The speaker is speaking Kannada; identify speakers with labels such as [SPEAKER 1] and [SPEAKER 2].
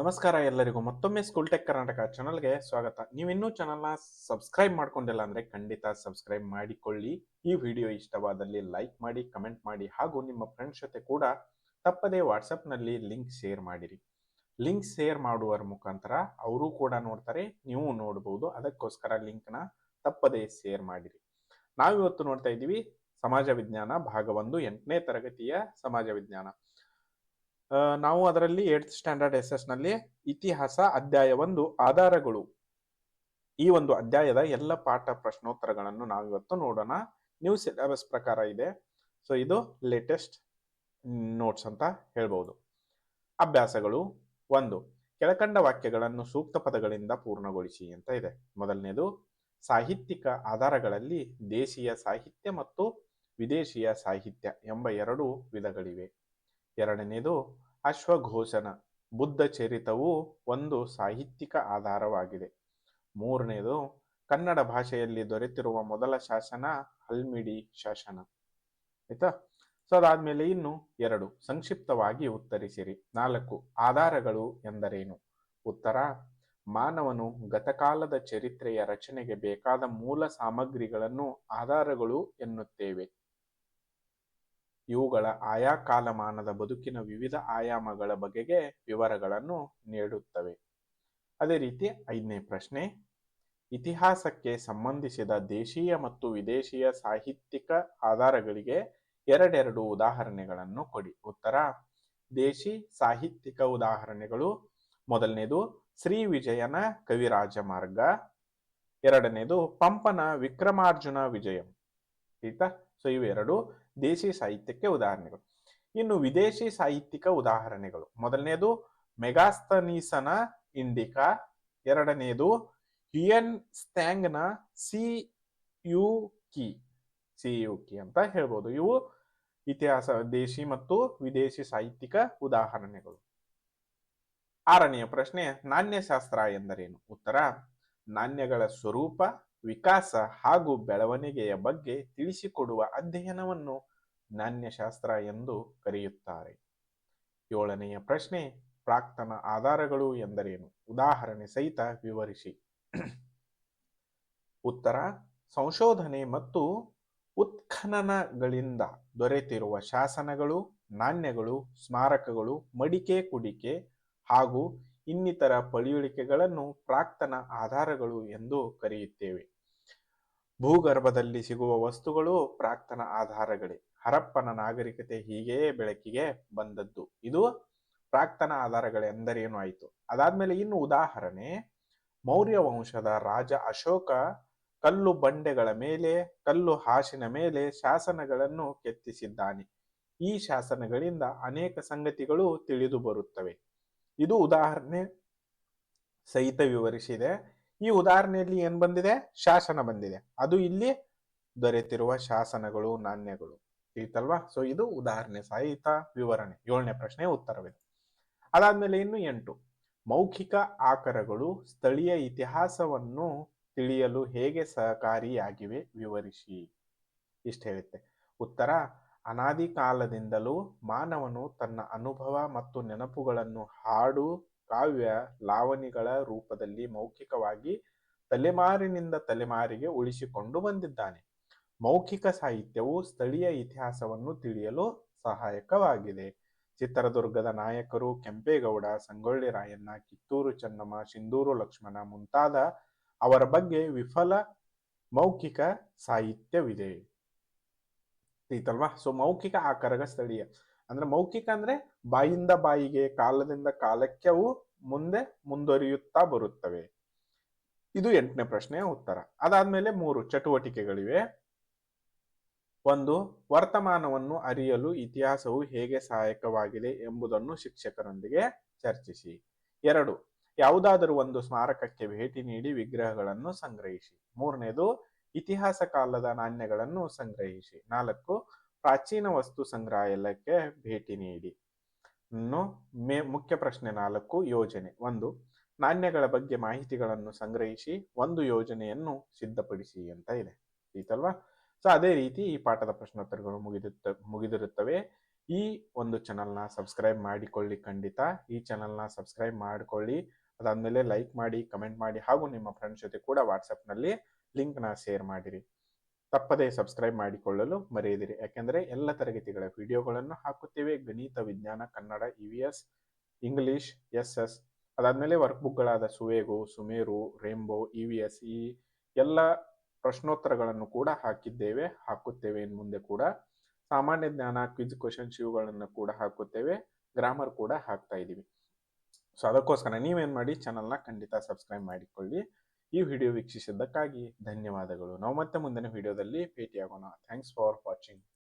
[SPEAKER 1] ನಮಸ್ಕಾರ ಎಲ್ಲರಿಗೂ ಮತ್ತೊಮ್ಮೆ ಸ್ಕೂಲ್ ಟೆಕ್ ಕರ್ನಾಟಕ ಚಾನಲ್ಗೆ ಸ್ವಾಗತ. ನೀವಿನ್ನೂ ಚಾನಲ್ನ ಸಬ್ಸ್ಕ್ರೈಬ್ ಮಾಡ್ಕೊಂಡಿಲ್ಲ ಅಂದ್ರೆ ಖಂಡಿತ ಸಬ್ಸ್ಕ್ರೈಬ್ ಮಾಡಿಕೊಳ್ಳಿ. ಈ ವಿಡಿಯೋ ಇಷ್ಟವಾದಲ್ಲಿ ಲೈಕ್ ಮಾಡಿ ಕಮೆಂಟ್ ಮಾಡಿ ಹಾಗೂ ನಿಮ್ಮ ಫ್ರೆಂಡ್ಸ್ ಜೊತೆ ಕೂಡ ತಪ್ಪದೇ ವಾಟ್ಸಪ್ನಲ್ಲಿ ಲಿಂಕ್ ಶೇರ್ ಮಾಡಿರಿ. ಲಿಂಕ್ ಶೇರ್ ಮಾಡುವರ ಮುಖಾಂತರ ಅವರು ಕೂಡ ನೋಡ್ತಾರೆ, ನೀವು ನೋಡಬಹುದು ಅದಕ್ಕೋಸ್ಕರ ಲಿಂಕ್ನ ತಪ್ಪದೇ ಶೇರ್ ಮಾಡಿರಿ. ನಾವಿವತ್ತು ನೋಡ್ತಾ ಇದ್ದೀವಿ ಸಮಾಜ ವಿಜ್ಞಾನ ಭಾಗ ಒಂದು ಎಂಟನೇ ತರಗತಿಯ ಸಮಾಜ ವಿಜ್ಞಾನ. ನಾವು ಅದರಲ್ಲಿ ಏಟ್ ಸ್ಟ್ಯಾಂಡರ್ಡ್ ಎಸ್ನಲ್ಲಿ ಇತಿಹಾಸ ಅಧ್ಯಾಯ ಒಂದು ಆಧಾರಗಳು. ಈ ಒಂದು ಅಧ್ಯಾಯದ ಎಲ್ಲ ಪಾಠ ಪ್ರಶ್ನೋತ್ತರಗಳನ್ನು ನಾವಿವತ್ತು ನೋಡೋಣ. ನ್ಯೂ ಸಿಲೆಬಸ್ ಪ್ರಕಾರ ಇದೆ. ಸೊ ಇದು ಲೇಟೆಸ್ಟ್ ನೋಟ್ಸ್ ಅಂತ ಹೇಳ್ಬೋದು. ಅಭ್ಯಾಸಗಳು ಒಂದು, ಕೆಳಕಂಡ ವಾಕ್ಯಗಳನ್ನು ಸೂಕ್ತ ಪದಗಳಿಂದ ಪೂರ್ಣಗೊಳಿಸಿ ಅಂತ ಇದೆ. ಮೊದಲನೇದು, ಸಾಹಿತ್ಯಿಕ ಆಧಾರಗಳಲ್ಲಿ ದೇಶೀಯ ಸಾಹಿತ್ಯ ಮತ್ತು ವಿದೇಶಿಯ ಸಾಹಿತ್ಯ ಎಂಬ ಎರಡು ವಿಧಗಳಿವೆ. ಎರಡನೇದು ಅಶ್ವಘೋಷಣ ಬುದ್ಧ ಚರಿತವು ಒಂದು ಸಾಹಿತ್ಯಿಕ ಆಧಾರವಾಗಿದೆ. ಮೂರನೇದು ಕನ್ನಡ ಭಾಷೆಯಲ್ಲಿ ದೊರೆತಿರುವ ಮೊದಲ ಶಾಸನ ಹಲ್ಮಿಡಿ ಶಾಸನ. ಆಯ್ತಾ? ಸೊ, ಅದಾದ್ಮೇಲೆ ಇನ್ನು ಎರಡು. ಸಂಕ್ಷಿಪ್ತವಾಗಿ ಉತ್ತರಿಸಿರಿ. ನಾಲ್ಕು. ಆಧಾರಗಳು ಎಂದರೇನು? ಉತ್ತರ, ಮಾನವನು ಗತಕಾಲದ ಚರಿತ್ರೆಯ ರಚನೆಗೆ ಬೇಕಾದ ಮೂಲ ಸಾಮಗ್ರಿಗಳನ್ನು ಆಧಾರಗಳು ಎನ್ನುತ್ತೇವೆ. ಇವುಗಳ ಆಯಾ ಕಾಲಮಾನದ ಬದುಕಿನ ವಿವಿಧ ಆಯಾಮಗಳ ಬಗೆಗೆ ವಿವರಗಳನ್ನು ನೀಡುತ್ತವೆ. ಅದೇ ರೀತಿ ಐದನೇ ಪ್ರಶ್ನೆ, ಇತಿಹಾಸಕ್ಕೆ ಸಂಬಂಧಿಸಿದ ದೇಶೀಯ ಮತ್ತು ವಿದೇಶಿಯ ಸಾಹಿತ್ಯಿಕ ಆಧಾರಗಳಿಗೆ ಎರಡೆರಡು ಉದಾಹರಣೆಗಳನ್ನು ಕೊಡಿ. ಉತ್ತರ, ದೇಶಿ ಸಾಹಿತ್ಯಿಕ ಉದಾಹರಣೆಗಳು. ಮೊದಲನೇದು, ಶ್ರೀ ವಿಜಯನ ಕವಿರಾಜ ಮಾರ್ಗ. ಎರಡನೇದು, ಪಂಪನ ವಿಕ್ರಮಾರ್ಜುನ ವಿಜಯಂ. ಆಯ್ತಾ? ಸೊ ಇವೆರಡು ದೇಶಿ ಸಾಹಿತ್ಯಕ್ಕೆ ಉದಾಹರಣೆಗಳು. ಇನ್ನು ವಿದೇಶಿ ಸಾಹಿತ್ಯಿಕ ಉದಾಹರಣೆಗಳು. ಮೊದಲನೇದು ಮೆಗಾಸ್ತನೀಸನ ಇಂಡಿಕಾ. ಎರಡನೇದು Hiuen ಸ್ಟ್ಯಾಂಗ್ನ Si Yu Ki. Si Yu Ki ಅಂತ ಹೇಳ್ಬೋದು. ಇವು ಇತಿಹಾಸ, ದೇಶಿ ಮತ್ತು ವಿದೇಶಿ ಸಾಹಿತ್ಯಿಕ ಉದಾಹರಣೆಗಳು. ಆರನೆಯ ಪ್ರಶ್ನೆ, ನಾಣ್ಯಶಾಸ್ತ್ರ ಎಂದರೇನು? ಉತ್ತರ, ನಾಣ್ಯಗಳ ಸ್ವರೂಪ ವಿಕಾಸ ಹಾಗೂ ಬೆಳವಣಿಗೆಯ ಬಗ್ಗೆ ತಿಳಿಸಿಕೊಡುವ ಅಧ್ಯಯನವನ್ನು ನಾಣ್ಯಶಾಸ್ತ್ರ ಎಂದು ಕರೆಯುತ್ತಾರೆ. ಏಳನೆಯ ಪ್ರಶ್ನೆ, ಪ್ರಾಕ್ತನ ಆಧಾರಗಳು ಎಂದರೇನು? ಉದಾಹರಣೆ ಸಹಿತ ವಿವರಿಸಿ. ಉತ್ತರ, ಸಂಶೋಧನೆ ಮತ್ತು ಉತ್ಖನನಗಳಿಂದ ದೊರೆತಿರುವ ಶಾಸನಗಳು, ನಾಣ್ಯಗಳು, ಸ್ಮಾರಕಗಳು, ಮಡಿಕೆ, ಕುಡಿಕೆ ಹಾಗೂ ಇನ್ನಿತರ ಪಳಿಯುಳಿಕೆಗಳನ್ನು ಪ್ರಾಕ್ತನ ಆಧಾರಗಳು ಎಂದು ಕರೆಯುತ್ತೇವೆ. ಭೂಗರ್ಭದಲ್ಲಿ ಸಿಗುವ ವಸ್ತುಗಳು ಪ್ರಾಕ್ತನ ಆಧಾರಗಳೇ. ಹರಪ್ಪನ ನಾಗರಿಕತೆ ಹೀಗೆಯೇ ಬೆಳಕಿಗೆ ಬಂದದ್ದು. ಇದು ಪ್ರಾಕ್ತನ ಆಧಾರಗಳೆಂದರೇನು ಆಯಿತು? ಅದಾದ್ಮೇಲೆ ಇನ್ನು ಉದಾಹರಣೆ, ಮೌರ್ಯ ವಂಶದ ರಾಜ ಅಶೋಕ ಕಲ್ಲು ಬಂಡೆಗಳ ಮೇಲೆ, ಕಲ್ಲು ಹಾಸಿನ ಮೇಲೆ ಶಾಸನಗಳನ್ನು ಕೆತ್ತಿಸಿದ್ದಾನೆ. ಈ ಶಾಸನಗಳಿಂದ ಅನೇಕ ಸಂಗತಿಗಳು ತಿಳಿದು ಬರುತ್ತವೆ. ಇದು ಉದಾಹರಣೆ ಸಹಿತ ವಿವರಿಸಿದೆ. ಈ ಉದಾಹರಣೆಯಲ್ಲಿ ಏನ್ ಬಂದಿದೆ? ಶಾಸನ ಬಂದಿದೆ. ಅದು ಇಲ್ಲಿ ದೊರೆತಿರುವ ಶಾಸನಗಳು, ನಾಣ್ಯಗಳು. ಇತ್ತಲ್ವಾ ಸೊ ಇದು ಉದಾಹರಣೆ ಸಹಿತ ವಿವರಣೆ. ಏಳನೇ ಪ್ರಶ್ನೆ ಉತ್ತರವಿದೆ. ಅದಾದ್ಮೇಲೆ ಇನ್ನು ಎಂಟು. ಮೌಖಿಕ ಆಕರಗಳು ಸ್ಥಳೀಯ ಇತಿಹಾಸವನ್ನು ತಿಳಿಯಲು ಹೇಗೆ ಸಹಕಾರಿಯಾಗಿವೆ? ವಿವರಿಸಿ. ಇಷ್ಟ ಹೇಳುತ್ತೆ. ಉತ್ತರ ಅನಾದಿ ಕಾಲದಿಂದಲೂ ಮಾನವನು ತನ್ನ ಅನುಭವ ಮತ್ತು ನೆನಪುಗಳನ್ನು ಹಾಡು, ಕಾವ್ಯ, ಲಾವಣಿಗಳ ರೂಪದಲ್ಲಿ ಮೌಖಿಕವಾಗಿ ತಲೆಮಾರಿನಿಂದ ತಲೆಮಾರಿಗೆ ಉಳಿಸಿಕೊಂಡು ಬಂದಿದ್ದಾನೆ. ಮೌಖಿಕ ಸಾಹಿತ್ಯವು ಸ್ಥಳೀಯ ಇತಿಹಾಸವನ್ನು ತಿಳಿಯಲು ಸಹಾಯಕವಾಗಿದೆ. ಚಿತ್ರದುರ್ಗದ ನಾಯಕರು ಕೆಂಪೇಗೌಡ, ಸಂಗೊಳ್ಳಿ ರಾಯಣ್ಣ, ಕಿತ್ತೂರು ಚೆನ್ನಮ್ಮ, ಸಿಂಧೂರು ಲಕ್ಷ್ಮಣ ಮುಂತಾದ ಅವರ ಬಗ್ಗೆ ವಿಫಲ ಮೌಖಿಕ ಸಾಹಿತ್ಯವಿದೆ. ತಿಳಿತಲ್ವಾ ಸೊ ಮೌಖಿಕ ಆಕಾರಗ ಸ್ಥಳೀಯ. ಅಂದ್ರೆ ಮೌಖಿಕ ಅಂದ್ರೆ ಬಾಯಿಂದ ಬಾಯಿಗೆ, ಕಾಲದಿಂದ ಕಾಲಕ್ಕೆ ಅವು ಮುಂದೆ ಮುಂದುವರಿಯುತ್ತಾ ಬರುತ್ತವೆ. ಇದು ಎಂಟನೇ ಪ್ರಶ್ನೆಯ ಉತ್ತರ. ಅದಾದ್ಮೇಲೆ ಮೂರು ಚಟುವಟಿಕೆಗಳಿವೆ. ಒಂದು, ವರ್ತಮಾನವನ್ನು ಅರಿಯಲು ಇತಿಹಾಸವು ಹೇಗೆ ಸಹಾಯಕವಾಗಿದೆ ಎಂಬುದನ್ನು ಶಿಕ್ಷಕರೊಂದಿಗೆ ಚರ್ಚಿಸಿ. ಎರಡು, ಯಾವುದಾದರೂ ಒಂದು ಸ್ಮಾರಕಕ್ಕೆ ಭೇಟಿ ನೀಡಿ ವಿಗ್ರಹಗಳನ್ನು ಸಂಗ್ರಹಿಸಿ. ಮೂರನೇದು ಇತಿಹಾಸ ಕಾಲದ ನಾಣ್ಯಗಳನ್ನು ಸಂಗ್ರಹಿಸಿ. ನಾಲ್ಕು, ಪ್ರಾಚೀನ ವಸ್ತು ಸಂಗ್ರಹಾಲಯಕ್ಕೆ ಭೇಟಿ ನೀಡಿ. ಇನ್ನು ಮೇ, ಮುಖ್ಯ ಪ್ರಶ್ನೆ ನಾಲ್ಕು, ಯೋಜನೆ. ಒಂದು, ನಾಣ್ಯಗಳ ಬಗ್ಗೆ ಮಾಹಿತಿಗಳನ್ನು ಸಂಗ್ರಹಿಸಿ, ಒಂದು ಯೋಜನೆಯನ್ನು ಸಿದ್ಧಪಡಿಸಿ ಅಂತ ಇದೆ. ಈತಲ್ವಾ ಸೊ ಅದೇ ರೀತಿ ಈ ಪಾಠದ ಪ್ರಶ್ನೋತ್ತರಗಳು ಮುಗಿದಿರುತ್ತ ಮುಗಿದಿರುತ್ತವೆ. ಈ ಒಂದು ಚಾನಲ್ನ ಸಬ್ಸ್ಕ್ರೈಬ್ ಮಾಡಿಕೊಳ್ಳಿ ಖಂಡಿತ. ಈ ಚಾನಲ್ನ ಸಬ್ಸ್ಕ್ರೈಬ್ ಮಾಡಿಕೊಳ್ಳಿ. ಅದಾದಮೇಲೆ ಲೈಕ್ ಮಾಡಿ, ಕಮೆಂಟ್ ಮಾಡಿ ಹಾಗೂ ನಿಮ್ಮ ಫ್ರೆಂಡ್ಸ್ ಜೊತೆ ಕೂಡ ವಾಟ್ಸಪ್ನಲ್ಲಿ ಲಿಂಕ್ನ ಶೇರ್ ಮಾಡಿರಿ. ತಪ್ಪದೇ ಸಬ್ಸ್ಕ್ರೈಬ್ ಮಾಡಿಕೊಳ್ಳಲು ಮರೆಯದಿರಿ. ಯಾಕೆಂದರೆ ಎಲ್ಲ ತರಗತಿಗಳ ವಿಡಿಯೋಗಳನ್ನು ಹಾಕುತ್ತೇವೆ. ಗಣಿತ, ವಿಜ್ಞಾನ, Kannada E V S English S S ಅದಾದಮೇಲೆ ವರ್ಕ್ಬುಕ್ಗಳಾದ ಸುವೇಗು ಸುಮೇರು ರೇಂಬೋ ಇ ವಿ ಎಸ್ ಈ ಎಲ್ಲ ಪ್ರಶ್ನೋತ್ತರಗಳನ್ನು ಕೂಡ ಹಾಕಿದ್ದೇವೆ, ಹಾಕುತ್ತೇವೆ ಇನ್ನು ಮುಂದೆ ಕೂಡ. ಸಾಮಾನ್ಯ ಜ್ಞಾನ ಕ್ವಿಜ್ ಕ್ವಶನ್ಸ್ ಇವುಗಳನ್ನು ಕೂಡ ಹಾಕುತ್ತೇವೆ. ಗ್ರಾಮರ್ ಕೂಡ ಹಾಕ್ತಾ ಇದ್ದೀವಿ ಸೊ ಅದಕ್ಕೋಸ್ಕರ ನೀವೇನು ಮಾಡಿ ಚಾನಲ್ನ ಖಂಡಿತ ಸಬ್ಸ್ಕ್ರೈಬ್ ಮಾಡಿಕೊಳ್ಳಿ. ಈ ವಿಡಿಯೋ ವೀಕ್ಷಿಸಿದ್ದಕ್ಕಾಗಿ ಧನ್ಯವಾದಗಳು. ನಾವು ಮತ್ತೆ ಮುಂದಿನ ವಿಡಿಯೋದಲ್ಲಿ ಭೇಟಿಯಾಗೋಣ. Thanks for watching